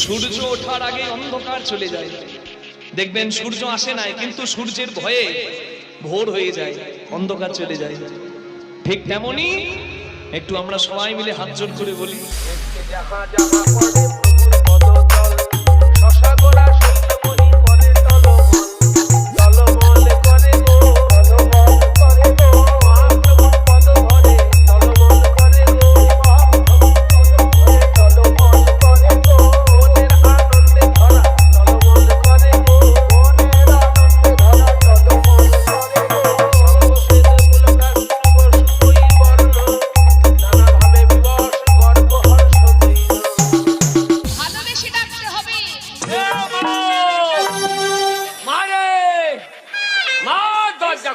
সূর্য ওঠার আগে অন্ধকার চলে যায়। দেখবেন সূর্য আসে নাই, কিন্তু সূর্যের ভয়ে ভোর হয়ে যায়, অন্ধকার চলে যায়। ঠিক তেমনই একটু আমরা সবাই মিলে হাত জোর করে বলি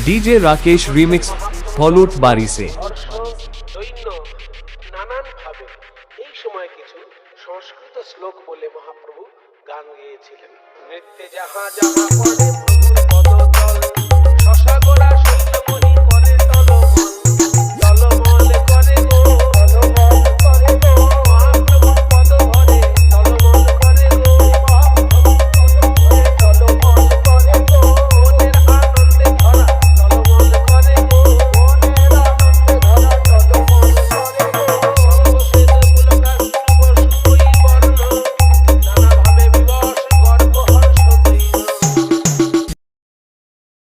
ডিজে রাকেশ রিমিক্স ফলুট বাড়িছে এই সময় কিছু সংস্কৃত শ্লোক বলে মহাপ্রভু গান গেয়েছিলেন নৃত্যে যাহা যাহা